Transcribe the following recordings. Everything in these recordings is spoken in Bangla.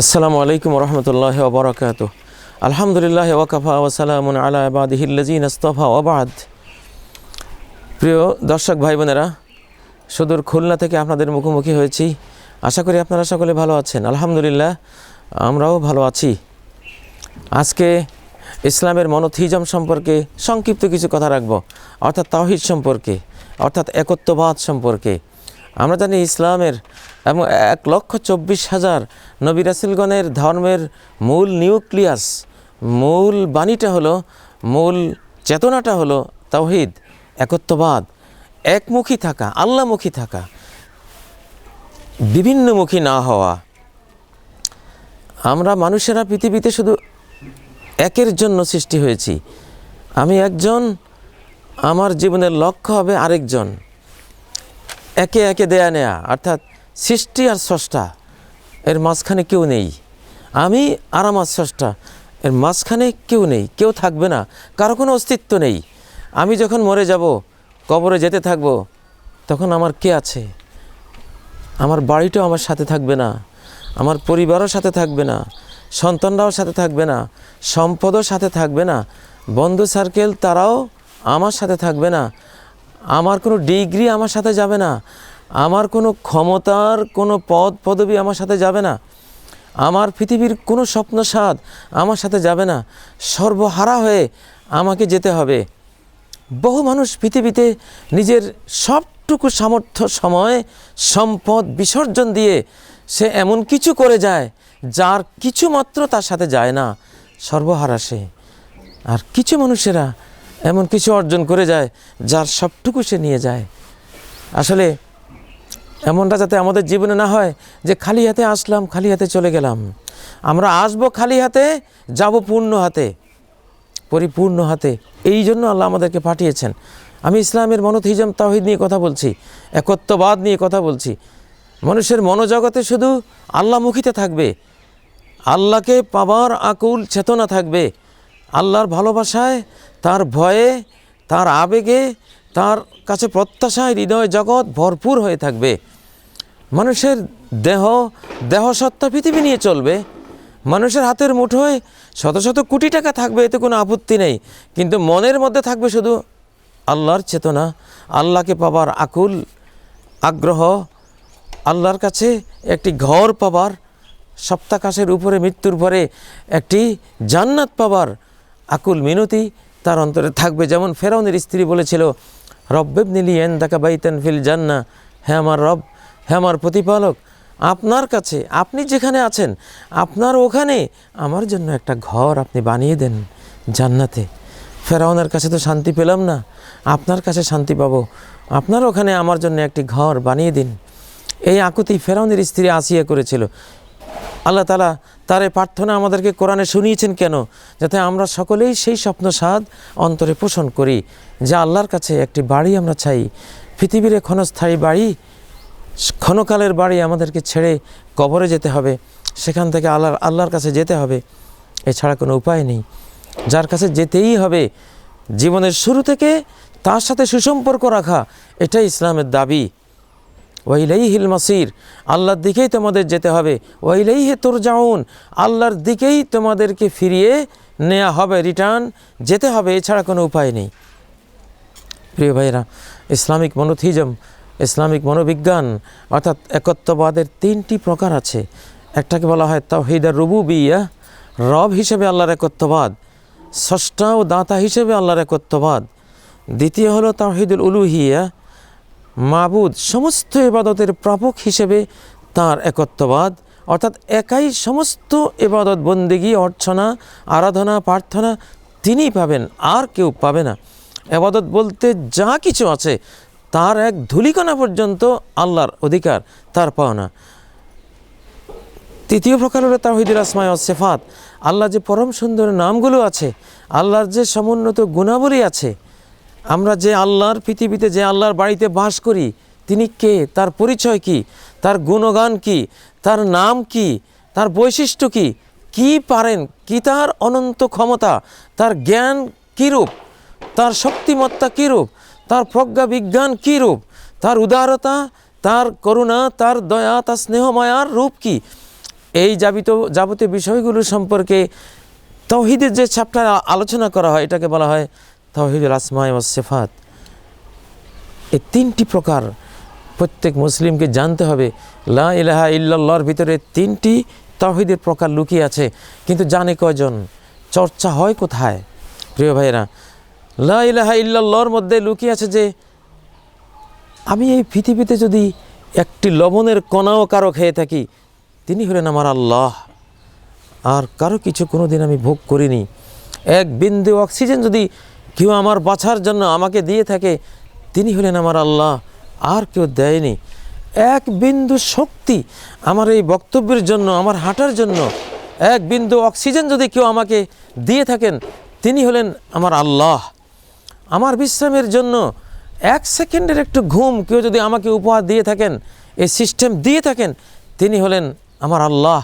আসসালামু আলাইকুম রহমতুল্লাহ ওবরাকাত আলহামদুলিল্লাহ ওয়াকাফা ওসালামুন আলা আবাদিহিল্লাজিন আস্তফা ওবাদ প্রিয় দর্শক ভাই বোনেরা সুদূর খুলনা থেকে আপনাদের মুখোমুখি হয়েছি। আশা করি আপনারা সকলে ভালো আছেন। আলহামদুলিল্লাহ, আমরাও ভালো আছি। আজকে ইসলামের মনোথিজম সম্পর্কে সংক্ষিপ্ত কিছু কথা রাখব। অর্থাৎ তাওহিদ সম্পর্কে, অর্থাৎ একত্ববাদ সম্পর্কে। আমরা জানি ইসলামের এবং এক লক্ষ চব্বিশ হাজার নবী রাসুলগণের ধর্মের মূল নিউক্লিয়াস, মূল বাণীটা হলো, মূল চেতনাটা হলো তাওহিদ, একত্ববাদ, একমুখী থাকা, আল্লামুখী থাকা, বিভিন্নমুখী না হওয়া। আমরা মানুষেরা পৃথিবীতে শুধু একের জন্য সৃষ্টি হয়েছি। আমি একজন, আমার জীবনের লক্ষ্য হবে আরেকজন। একে একে দেয়া নেয়া, অর্থাৎ সৃষ্টি আর স্রষ্টা, এর মাঝখানে কেউ নেই। আমি আর আমার স্রষ্টা, এর মাঝখানে কেউ নেই, কেউ থাকবে না, কারও কোনো অস্তিত্ব নেই। আমি যখন মরে যাব, কবরে যেতে থাকব, তখন আমার কে আছে? আমার বাড়িটাও আমার সাথে থাকবে না, আমার পরিবারও সাথে থাকবে না, সন্তানরাও সাথে থাকবে না, সম্পদও সাথে থাকবে না, বন্ধু সার্কেল তারাও আমার সাথে থাকবে না, আমার কোনো ডিগ্রি আমার সাথে যাবে না আমার কোনো ক্ষমতার কোনো পদ পদবি আমার সাথে যাবে না। আমার পৃথিবীর কোনো স্বপ্ন স্বাদ আমার সাথে যাবে না। সর্বহারা হয়ে আমাকে যেতে হবে। বহু মানুষ পৃথিবীতে নিজের সবটুকু সামর্থ্য, সময়, সম্পদ বিসর্জন দিয়ে সে এমন কিছু করে যায় যার কিছু মাত্র তার সাথে যায় না। সর্বহারা সে। আর কিছু মানুষেরা এমন কিছু অর্জন করে যায় যার সবটুকু সে নিয়ে যায়। আসলে এমনটা যাতে আমাদের জীবনে না হয় যে খালি হাতে আসলাম, খালি হাতে চলে গেলাম। আমরা আসব খালি হাতে, যাব পূর্ণ হাতে, পরিপূর্ণ হাতে। এই জন্য আল্লাহ আমাদেরকে পাঠিয়েছেন। আমি ইসলামের মনোথিজম তাহিদ নিয়ে কথা বলছি, একত্ববাদ নিয়ে কথা বলছি। মানুষের মনোজগতে শুধু আল্লাহমুখীতে থাকবে। আল্লাহকে পাবার আকুল চেতনা থাকবে। আল্লাহর ভালোবাসায়, তার ভয়ে, তার আবেগে, তার কাছে প্রত্যাশায় হৃদয় জগৎ ভরপুর হয়ে থাকবে। মানুষের দেহ দেহসত্তা পৃথিবী নিয়ে চলবে। মানুষের হাতের মুঠোয় শত শত কোটি টাকা থাকবে, এতে কোনো আপত্তি নেই। কিন্তু মনের মধ্যে থাকবে শুধু আল্লাহর চেতনা, আল্লাহকে পাবার আকুল আগ্রহ, আল্লাহর কাছে একটি ঘর পাবার, সপ্তাকাশের উপরে মৃত্যুর পরে একটি জান্নাত পাবার আকুল মিনতি তার অন্তরে থাকবে। যেমন ফেরাউনের স্ত্রী বলেছিল রব্বেব নিলি এন দাকা বাইতেন ফিল জান্না হ্যাঁ আমার রব হ্যাঁ আমার প্রতিপালক, আপনার কাছে, আপনি যেখানে আছেন, আপনার ওখানে আমার জন্য একটা ঘর আপনি বানিয়ে দেন জান্নাতে। ফেরাউনের কাছে তো শান্তি পেলাম না, আপনার কাছে শান্তি পাবো। আপনার ওখানে আমার জন্য একটি ঘর বানিয়ে দিন। এই আকুতি ফেরাউনের স্ত্রী আসিয়া করেছিল। আল্লাহ তালা তার এই প্রার্থনা আমাদেরকে কোরআনে শুনিয়েছেন কেন? যাতে আমরা সকলেই সেই স্বপ্ন স্বাদ অন্তরে পোষণ করি, যে আল্লাহর কাছে একটি বাড়ি আমরা চাই। পৃথিবীর ক্ষণস্থায়ী বাড়ি ক্ষণকালের বাড়ি আমাদেরকে ছেড়ে কবরে যেতে হবে। সেখান থেকে আল্লাহর আল্লাহর কাছে যেতে হবে। এছাড়া কোনো উপায় নেই। যার কাছে যেতেই হবে, জীবনের শুরু থেকে তার সাথে সুসম্পর্ক রাখা, এটাই ইসলামের দাবি। ওয়াইলাই হিল মাসির, আল্লাহর দিকেই তোমাদের যেতে হবে। ওয়াইলাই হে তোর যাউন আল্লাহর দিকেই তোমাদেরকে ফিরিয়ে নেওয়া হবে, রিটার্ন যেতে হবে। এছাড়া কোনো উপায় নেই। প্রিয় ভাইরা ইসলামিক মনোথিজম ইসলামিক মনোবিজ্ঞান, অর্থাৎ একত্ববাদের তিনটি প্রকার আছে। একটাকে বলা হয় তাহিদার রুবু বিয়া রব হিসেবে আল্লাহর একত্ববাদ, ষষ্ঠা ও দাতা হিসেবে আল্লাহর একত্ববাদ। দ্বিতীয় হলো তাহিদুল উলুহিয়া, মাবুদ সমস্ত ইবাদতের প্রাপক হিসেবে তার একত্ববাদ, অর্থাৎ একাই সমস্ত ইবাদত বন্দিগি, অর্চনা, আরাধনা, প্রার্থনা তিনিই পাবেন, আর কেউ পাবে না। এবাদত বলতে যা কিছু আছে তার এক ধুলিকণা পর্যন্ত আল্লাহর অধিকার, তার পাওনা। তৃতীয় প্রকার হলো তাহিদুল আসমায় সেফাত। আল্লাহ যে পরম সুন্দর নামগুলো আছে, আল্লাহর যে সমুন্নত গুণাবলী আছে, আমরা যে আল্লাহর পৃথিবীতে যে আল্লাহর বাড়িতে বাস করি, তিনি কে? তার পরিচয় কি? তার গুণগান কি? তার নাম কি? তার বৈশিষ্ট্য কি? কি পারেন? কি তার অনন্ত ক্ষমতা? তার জ্ঞান কীরূপ? তার শক্তিমত্তা কীরূপ? তার প্রজ্ঞা বিজ্ঞান কী রূপ? তার উদারতা, তার করুণা, তার দয়া, তার স্নেহময়ার রূপ কি? এই যাবিত যাবতীয় বিষয়গুলো সম্পর্কে তৌহিদের যে চ্যাপ্টার আলোচনা করা হয়, এটাকে বলা হয় তৌহিদুল আসমাই ও সেফাত। এই তিনটি প্রকার প্রত্যেক মুসলিমকে জানতে হবে। লা ইলাহা ইল্লাল্লাহর ভিতরে তিনটি তৌহিদের প্রকার লুকিয়ে আছে, কিন্তু জানে কয়জন? চর্চা হয় কোথায়? প্রিয় ভাইয়েরা লা ইলাহা ইল্লাল্লাহর মধ্যে লুকিয়ে আছে যে, আমি এই পৃথিবীতে যদি একটি লবণের কণাও কারও খেয়ে থাকি, তিনি হলেন আমার আল্লাহ। আর কারও কিছু কোনো দিন আমি ভোগ করিনি। এক বিন্দু অক্সিজেন যদি কেউ আমার বাঁচার জন্য আমাকে দিয়ে থাকে, তিনি হলেন আমার আল্লাহ। আর কেউ দেয়নি। এক বিন্দু শক্তি আমার এই বক্তব্যের জন্য, আমার হাঁটার জন্য, এক বিন্দু অক্সিজেন যদি কেউ আমাকে দিয়ে থাকেন, তিনি হলেন আমার আল্লাহ। আমার বিশ্রামের জন্য এক সেকেন্ডের একটু ঘুম, কেউ যদি আমাকে উপহার দিয়ে থাকেন, এই সিস্টেম দিয়ে থাকেন, তিনি হলেন আমার আল্লাহ।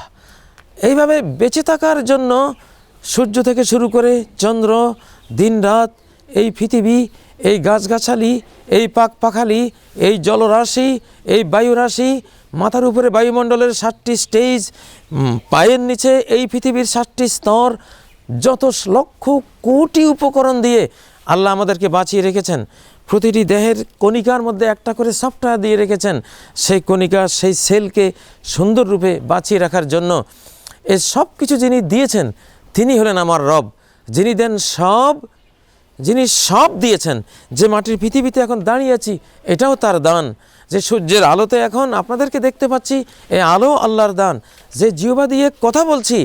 এইভাবে বেঁচে থাকার জন্য সূর্য থেকে শুরু করে চন্দ্র দিনরাত এই পৃথিবী, এই গাছগাছালি, এই পাক পাখালি, এই জলরাশি, এই বায়ুরাশি, মাথার উপরে বায়ুমণ্ডলের ষাটটি স্টেজ পায়ের নিচে এই পৃথিবীর ষাটটি স্তর, যত লক্ষ কোটি উপকরণ দিয়ে আল্লাহ আমাদেরকে বাঁচিয়ে রেখেছেন। প্রতিটি দেহের কণিকার মধ্যে একটা করে সফটওয়্যার দিয়ে রেখেছেন। সেই কণিকা, সেই সেলকে সুন্দর রূপে বাঁচিয়ে রাখার জন্য এ সব কিছু যিনি দিয়েছেন, তিনি হলেন আমার রব। যিনি দেন সব, যিনি সব দিয়েছেন, যে মাটির পৃথিবীতে এখন দাঁড়িয়ে আছি, এটাও তার দান। যে সূর্যের আলোতে এখন আপনাদেরকে দেখতে পাচ্ছি, এ আলো আল্লাহর দান। যে জিওবা দিয়ে কথা বলছি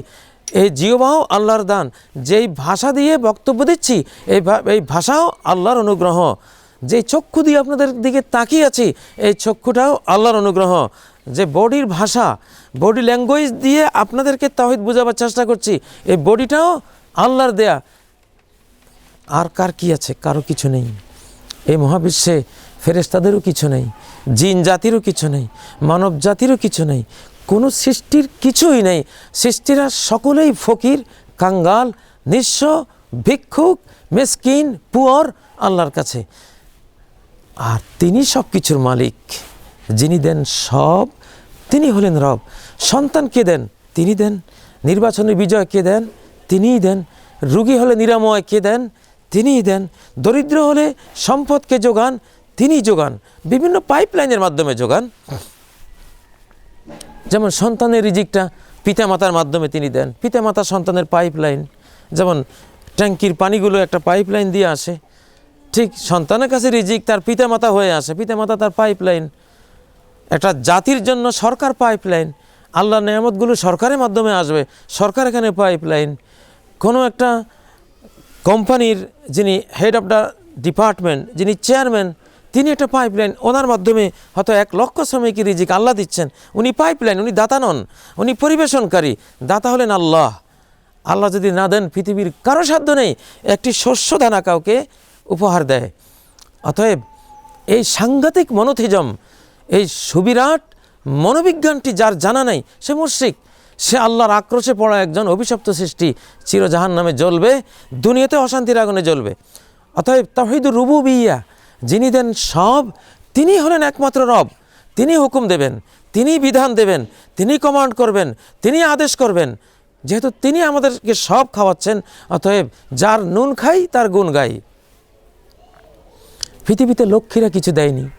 এই জিওবাহ আল্লাহর দান। যেই ভাষা দিয়ে বক্তব্য দিচ্ছি, এই এই ভাষাও আল্লাহর অনুগ্রহ। যে চক্ষু দিয়ে আপনাদের দিকে তাকিয়ে আছি, এই চক্ষুটাও আল্লাহর অনুগ্রহ। যে বডির ভাষা, বডি ল্যাঙ্গুয়েজ দিয়ে আপনাদেরকে তাহিদ বোঝাবার চেষ্টা করছি, এই বডিটাও আল্লাহর দেয়া। আর কার কি আছে? কারও কিছু নেই। এই মহাবিশ্বে ফেরেস্তাদেরও কিছু নেই, জিন জাতিরও কিছু নেই, মানব জাতিরও কিছু নেই। কোনো সৃষ্টির কিছুই নেই। সৃষ্টিরা সকলেই ফকির, কাঙ্গাল, নিঃস্ব, ভিক্ষুক, মেসকিন, পুয়র আল্লাহর কাছে। আর তিনি সব কিছুর মালিক। যিনি দেন সব, তিনি হলেন রব। সন্তান কে দেন? তিনি দেন। নির্বাচনে বিজয় কে দেন? তিনিই দেন। রুগী হলে নিরাময় কে দেন? তিনিই দেন। দরিদ্র হলে সম্পদকে যোগান? তিনিই যোগান। বিভিন্ন পাইপলাইনের মাধ্যমে যোগান। যেমন সন্তানের রিজিকটা পিতামাতার মাধ্যমে তিনি দেন। পিতামাতা সন্তানের পাইপলাইন যেমন ট্যাঙ্কির পানিগুলো একটা পাইপলাইন দিয়ে আসে। ঠিক সন্তানের কাছে রিজিক, তার পিতামাতা হয়ে আসে। পিতামাতা তার পাইপলাইন একটা জাতির জন্য সরকার পাইপলাইন আল্লাহ নেয়ামতগুলো সরকারের মাধ্যমে আসবে। সরকার এখানে পাইপলাইন কোনো একটা কোম্পানির যিনি হেড অফ দ্য ডিপার্টমেন্ট যিনি চেয়ারম্যান তিনি একটা পাইপলাইন ওনার মাধ্যমে হয়তো এক লক্ষ শ্রমিকের রিজিক আল্লাহ দিচ্ছেন। উনি পাইপলাইন উনি দাতা নন, উনি পরিবেশনকারী। দাতা হলেন আল্লাহ। আল্লাহ যদি না দেন, পৃথিবীর কারও সাধ্য নেই, একটি শস্য দানা কাউকে উপহার দেয়। অতএব এই সাংঘাতিক মনোথিজম, এই সুবিরাট মনোবিজ্ঞানটি যার জানা নাই, সে মুশ্রিক। সে আল্লাহর আক্রোশে পড়া একজন অভিশপ্ত সৃষ্টি চিরজাহান নামে জ্বলবে, দুনিয়াতে অশান্তির আগুনে জ্বলবে। অতএব তাহিদুর রুবু বিয়া যিনি দেন সব, তিনি হলেন একমাত্র রব। তিনি হুকুম দেবেন, তিনি বিধান দেবেন, তিনি কমান্ড করবেন, তিনি আদেশ করবেন। যেহেতু তিনি আমাদেরকে সব খাওয়াচ্ছেন, অতএব যার নুন খাই, তার গুণ গাই। পৃথিবীতে লক্ষ্মীরা কিছু দেয়নি।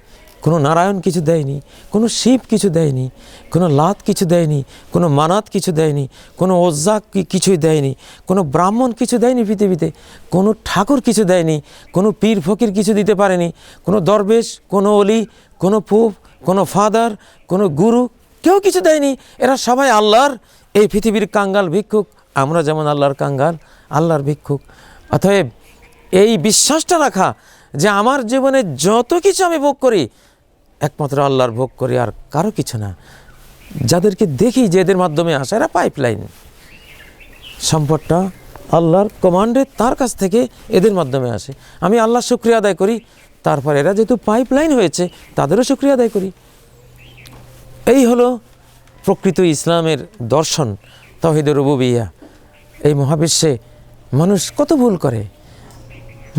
কোনো নারায়ণ কিছু দেয়নি, কোনো শিব কিছু দেয়নি, কোনো লাত কিছু দেয়নি, কোনো মানাত কিছু দেয়নি, কোনো ওজ্জা কিছুই দেয়নি, কোনো ব্রাহ্মণ কিছু দেয়নি পৃথিবীতে, কোনো ঠাকুর কিছু দেয়নি, কোনো পীর ফকির কিছু দিতে পারেনি, কোনো দরবেশ, কোনো অলি, কোনো পুপ কোনো ফাদার, কোনো গুরু, কেউ কিছু দেয়নি। এরা সবাই আল্লাহর, এই পৃথিবীর কাঙ্গাল ভিক্ষুক। আমরা যেমন আল্লাহর কাঙ্গাল, আল্লাহর ভিক্ষুক। অতএব এই বিশ্বাসটা রাখা যে আমার জীবনে যত কিছু আমি ভোগ করি একমাত্র আল্লাহর ভোগ করি আর কারও কিছু না। যাদেরকে দেখি যে এদের মাধ্যমে আসে, এরা পাইপলাইন সম্পদটা আল্লাহর কমান্ডে তার কাছ থেকে এদের মাধ্যমে আসে। আমি আল্লাহর শুক্রিয়া আদায় করি, তারপর এরা যেহেতু পাইপলাইন হয়েছে, তাদেরও শুক্রিয়া আদায় করি। এই হলো প্রকৃত ইসলামের দর্শন তহিদ রুবুবিয়া। এই মহাবিশ্বে মানুষ কত ভুল করে।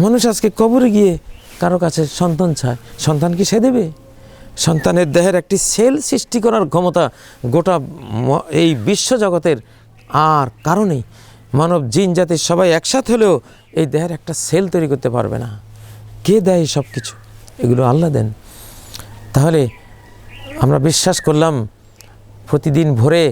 মানুষ আজকে কবরে গিয়ে কারও কাছে সন্তান চায়, সন্তান কি সে দেবে? সন্তানের দেহের একটি সেল সৃষ্টি করার ক্ষমতা গোটা এই বিশ্বজগতের আর কারণেই। মানব জিন জাতির সবাই একসাথে হলেও এই দেহের একটা সেল তৈরি করতে পারবে না। কে দেয় সব কিছু এগুলো আল্লাহ দেন। তাহলে আমরা বিশ্বাস করলাম, প্রতিদিন ভোরে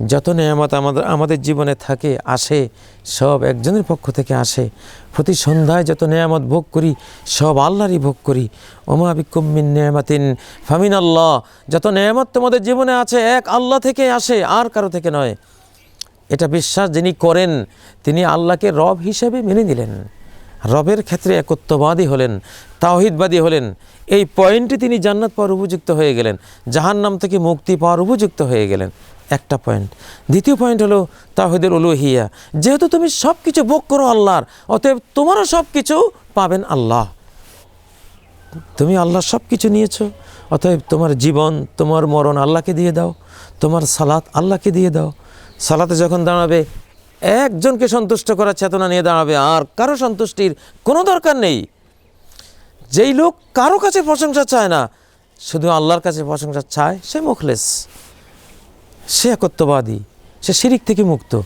যত নেয়ামত আমাদের আমাদের জীবনে থাকে, আসে, সব একজনের পক্ষ থেকে আসে। প্রতি সন্ধ্যায় যত নেয়ামত ভোগ করি, সব আল্লাহরই ভোগ করি। ওমা বিকুমিন নেয়ামাতিন ফামিন আল্লাহ যত নেয়ামত তোমাদের জীবনে আছে, এক আল্লাহ থেকে আসে, আর কারও থেকে নয়। এটা বিশ্বাস যিনি করেন, তিনি আল্লাহকে রব হিসেবে মেনে নিলেন। রবের ক্ষেত্রে একত্ববাদী হলেন, তাওহিদবাদী হলেন। এই পয়েন্টে তিনি জান্নাত পাওয়ার উপযুক্ত হয়ে গেলেন, জাহান্নাম থেকে মুক্তি পাওয়ার উপযুক্ত হয়ে গেলেন। একটা পয়েন্ট দ্বিতীয় পয়েন্ট হলো তাহিদের উলুহিয়া। যেহেতু তুমি সব কিছু ভোগ করো আল্লাহর, অতএব তোমারও সব কিছু পাবেন আল্লাহ। তুমি আল্লাহ সব কিছু নিয়েছো, অতএব তোমার জীবন, তোমার মরণ আল্লাহকে দিয়ে দাও, তোমার সালাত আল্লাহকে দিয়ে দাও। সালাতে যখন দাঁড়াবে, একজনকে সন্তুষ্ট করার চেতনা নিয়ে দাঁড়াবে, আর কারও সন্তুষ্টির কোনো দরকার নেই। যেই লোক কারও কাছে প্রশংসা চায় না, শুধু আল্লাহর কাছে প্রশংসা চায়, সে মুখলেস। সে একত্ববাদী, সে শিরিক থেকে মুক্ত।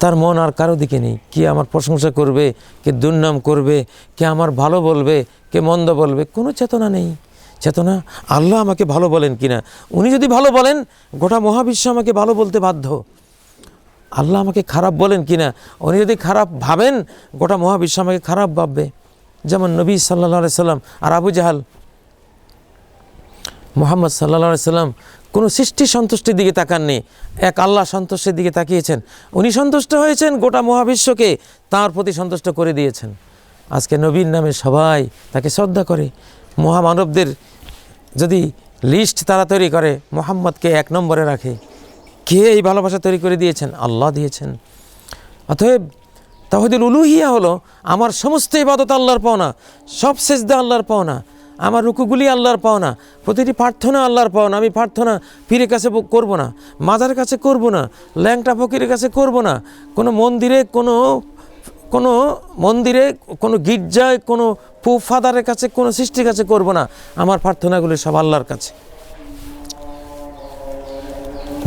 তার মন আর কারও দিকে নেই। কে আমার প্রশংসা করবে, কে দুর্নাম করবে, কে আমার ভালো বলবে, কে মন্দ বলবে, কোনো চেতনা নেই। চেতনা আল্লাহ আমাকে ভালো বলেন কিনা? উনি যদি ভালো বলেন, গোটা মহাবিশ্ব আমাকে ভালো বলতে বাধ্য। আল্লাহ আমাকে খারাপ বলেন কিনা? উনি যদি খারাপ ভাবেন, গোটা মহাবিশ্ব আমাকে খারাপ ভাববে। যেমন নবী সাল্লাহ সাল্লাম আর আবু জাহাল, মোহাম্মদ সাল্লা সাল্লাম কোনো সৃষ্টি সন্তুষ্টির দিকে তাকাননি, এক আল্লাহ সন্তুষ্টির দিকে তাকিয়েছেন। উনি সন্তুষ্ট হয়েছেন গোটা মহাবিশ্বকে, তার প্রতি সন্তুষ্ট করে দিয়েছেন। আজকে নবীর নামে সবাই তাকে শ্রদ্ধা করে। মহামানবদের যদি লিস্ট তারা তৈরি করে, মোহাম্মদকে এক নম্বরে রাখে, কে এই ভালোবাসা তৈরি করে দিয়েছেন? আল্লাহ দিয়েছেন। অতএব তাহদিল উলুহিয়া হলো, আমার সমস্ত ইবাদত আল্লাহর পাওনা, সব সেজদা আল্লাহর পাওনা। আমার রুকুগুলি আল্লাহর পাওনা প্রতিটি প্রার্থনা আল্লাহর পাওনা আমি প্রার্থনা পীরের কাছে করব না মাজারের কাছে করব না, ল্যাংটা ফকিরের কাছে করব না, কোনো মন্দিরে, কোনো কোনো মন্দিরে, কোনো গির্জায়, কোনো পু ফাদারের কাছে, কোনো সৃষ্টির কাছে করব না, আমার প্রার্থনাগুলি সব আল্লাহর কাছে।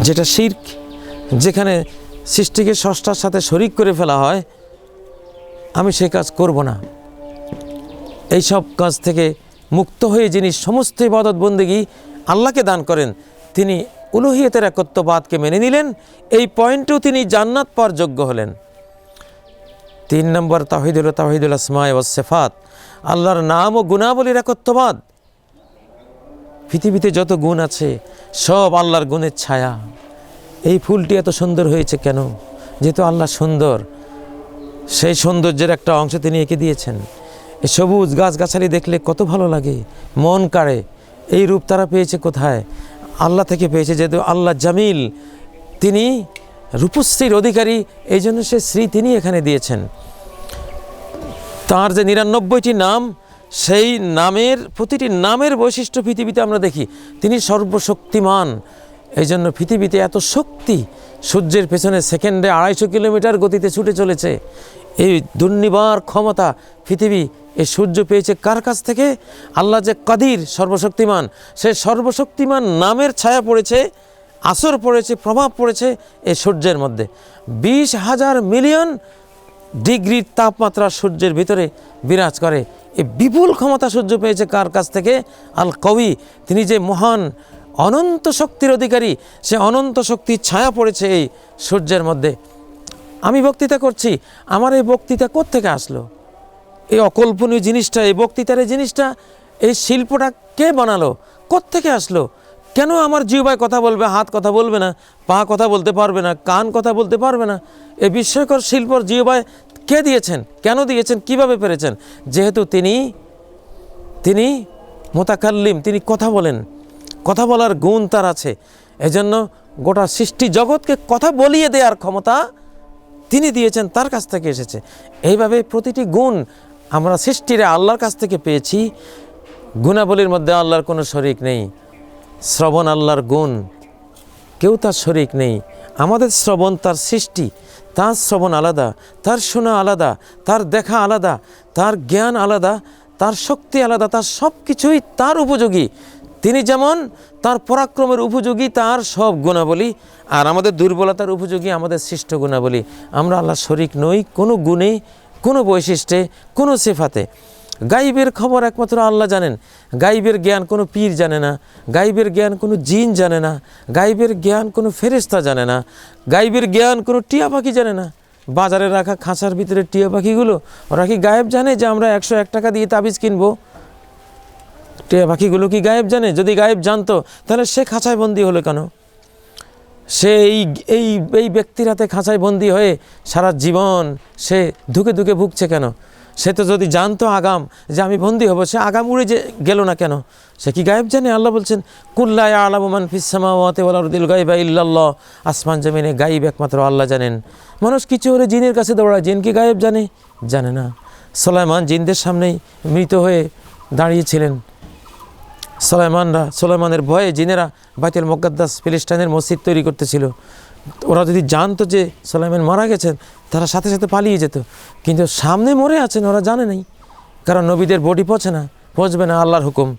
যেটা শির্ক, যেখানে সৃষ্টিকে ষষ্ঠার সাথে শরিক করে ফেলা হয়, আমি সেই কাজ করব না। এই সব কাজ থেকে মুক্ত হয়ে যিনি সমস্ত ইবাদত বন্দেগী আল্লাহকে দান করেন, তিনি উলুহিয়তের একত্ববাদকে মেনে নিলেন। এই পয়েন্টেও তিনি জান্নাত পাওয়ার যোগ্য হলেন। তিন নম্বর তাহিদুল তাহিদুল আসমায় ও সেফাত, আল্লাহর নাম ও গুণাবলীর একত্ববাদ। পৃথিবীতে যত গুণ আছে, সব আল্লাহর গুণের ছায়া। এই ফুলটি এত সুন্দর হয়েছে কেন? যেহেতু আল্লাহ সুন্দর, সেই সৌন্দর্যের একটা অংশ তিনি এঁকে দিয়েছেন। এই সবুজ গাছগাছালি দেখলে কত ভালো লাগে। মন কাড়ে। এই রূপ তারা পেয়েছে কোথায়? আল্লাহ থেকে পেয়েছে যেহেতু আল্লাহ জামিল। তিনি রূপশ্রীর অধিকারী এই জন্য সে শ্রী তিনি এখানে দিয়েছেন। তার যে নিরানব্বইটি নাম, সেই নামের, প্রতিটি নামের বৈশিষ্ট্য পৃথিবীতে আমরা দেখি। তিনি সর্বশক্তিমান। এই জন্য পৃথিবীতে এত শক্তি, সূর্যের পেছনে সেকেন্ডে আড়াইশো কিলোমিটার গতিতে ছুটে চলেছে। এই দুর্নিবার ক্ষমতা পৃথিবী এই সূর্য পেয়েছে কার কাছ থেকে? আল্লাহ যে কাদির, সর্বশক্তিমান। সে সর্বশক্তিমান নামের ছায়া পড়েছে, আসর পড়েছে, প্রভাব পড়েছে এই সূর্যের মধ্যে। বিশ হাজার মিলিয়ন ডিগ্রির তাপমাত্রা সূর্যের ভিতরে বিরাজ করে। এই বিপুল ক্ষমতা সূর্য পেয়েছে কার কাছ থেকে? আল কবি, তিনি যে মহান অনন্ত শক্তির অধিকারী, সে অনন্ত শক্তির ছায়া পড়েছে এই সূর্যের মধ্যে। আমি বক্তৃতা করছি, আমার এই বক্তৃতা কোত্থেকে আসলো? এই অকল্পনীয় জিনিসটা, এই বক্তৃতার এই জিনিসটা, এই শিল্পটা কে বানালো? কোত্থেকে আসলো? কেন আমার জিহ্বায় কথা বলবে, হাত কথা বলবে না, পা কথা বলতে পারবে না, কান কথা বলতে পারবে না? এই বিস্ময়কর শিল্পর জিহ্বায় কে দিয়েছেন? কেন দিয়েছেন? কীভাবে পেরেছেন? যেহেতু তিনি তিনি মোতাকাল্লিম, তিনি কথা বলেন। কথা বলার গুণ তার আছে। এজন্য গোটা সৃষ্টি জগৎকে কথা বলিয়ে দেওয়ার ক্ষমতা তিনি দিয়েছেন, তার কাছ থেকে এসেছে। এইভাবে প্রতিটি গুণ আমরা সৃষ্টিরে আল্লাহর কাছ থেকে পেয়েছি। গুণাবলীর মধ্যে আল্লাহর কোনো শরিক নেই। শ্রবণ আল্লাহর গুণ। কেউ তার শরিক নেই। আমাদের শ্রবণ তার সৃষ্টি। তার শ্রবণ আলাদা। তার শোনা আলাদা। তার দেখা আলাদা। তার জ্ঞান আলাদা। তার শক্তি আলাদা। তার সব কিছুই তার উপযোগী। তিনি যেমন তার পরাক্রমের উপযোগী, তার সব গুণাবলী। আর আমাদের দুর্বলতার উপযোগী আমাদের সৃষ্ট গুণাবলী। আমরা আল্লাহ শরিক নই, কোনো গুণে কোনো বৈশিষ্ট্যে, কোনো সেফাতে। গাইবের খবর একমাত্র আল্লাহ জানেন। গাইবের জ্ঞান কোনো পীর জানে না। গাইবের জ্ঞান কোনো জিন জানে না। গাইবের জ্ঞান কোনো ফেরেস্তা জানে না। গাইবের জ্ঞান কোনো টিয়া পাখি জানে না। বাজারে রাখা খাঁচার ভিতরে টিয়া পাখিগুলো, ওরা কি গায়েব জানে যে আমরা একশো এক টাকা দিয়ে তাবিজ কিনবো? টিয়া পাখিগুলো কি গায়েব জানে? যদি গায়েব জানতো, তাহলে সে খাঁচায় বন্দি হলো কেন? সে এই এই এই ব্যক্তির হাতে খাঁচায় বন্দি হয়ে সারা জীবন সে ধুকে ধুকে ভুগছে কেন? সে তো যদি জানতো আগাম যে আমি বন্দি হব, সে আগাম উড়ে যে গেল না কেন? সে কি গায়েব জানে? আল্লাহ বলছেন কুল্লায় আলামান ফিসামাওয়াতে ওয়ালারদিল গাইবা ইল্লাল্লাহ। আসমান জমিনে গাইব একমাত্র আল্লাহ জানেন। মানুষ কিছু হলে জিনের কাছে দৌড়ায়। জিন কি গায়েব জানে? জানে না। সোলাইমান জিনদের সামনেই মৃত হয়ে দাঁড়িয়েছিলেন। সোলাইমানরা, সোলাইমানের ভয়ে জিনেরা বাইতুল মোকাদ্দাস ফিলিস্তানের মসজিদ তৈরি করতেছিল। ওরা যদি জানতো যে সোলাইমান মারা গেছেন, তারা সাথে সাথে পালিয়ে যেত। কিন্তু সামনে মরে আছেন, ওরা জানে নাই। কারণ নবীদের বডি পচে না, পচবে না আল্লাহর হুকুম।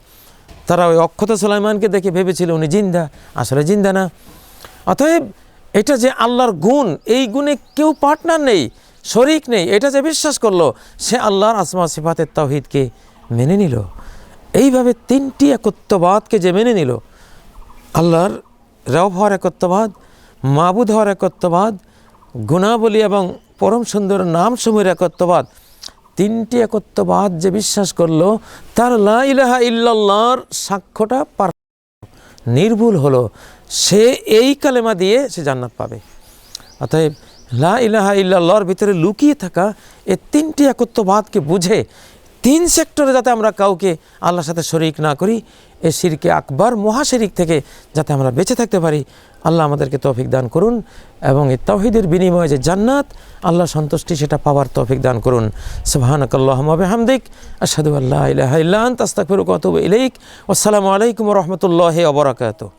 তারা ওই অক্ষত সোলাইমানকে দেখে ভেবেছিল উনি জিন্দা। আসলে জিন্দা না। অতএব এটা যে আল্লাহর গুণ, এই গুণে কেউ পার্টনার নেই, শরিক নেই, এটা যে বিশ্বাস করল, সে আল্লাহর আসমা, সিফাতের তৌহিদকে মেনে নিল। এইভাবে তিনটি একত্ববাদকে যে মেনে নিল, আল্লাহর রব হওয়ার একত্ববাদ, মাবুদ হওয়ার একত্ববাদ, গুণাবলী এবং পরম সুন্দর নাম সমূহের একত্ববাদ, তিনটি একত্ববাদ যে বিশ্বাস করল, তার লা ইলাহা ইল্লাল্লাহর সাক্ষ্যটা পার নির্ভুল হলো। সে এই কালেমা দিয়ে সে জান্নাত পাবে। অতএব লা ইলাহা ইল্লাল্লাহর ভিতরে লুকিয়ে থাকা এ তিনটি একত্ববাদকে বুঝে তিন সেক্টরে যাতে আমরা কাউকে আল্লাহর সাথে শরিক না করি, এ শিরকে আকবর মহাশরিক থেকে যাতে আমরা বেঁচে থাকতে পারি, আল্লাহ আমাদেরকে তৌফিক দান করুন এবং এই তৌহিদের বিনিময়ে যে জান্নাত, আল্লাহ সন্তুষ্টি সেটা পাওয়ার তৌফিক দান করুন। সুবহানাকাল্লাহুম্মা বিহামদিক, আশহাদু আল্লা ইলাহা ইল্লা আনতা, আস্তাগফিরুকা ওয়া আতুবু ইলাইক। ওয়াসসালামু আলাইকুম রাহমাতুল্লাহি ওয়া বারাকাতুহু।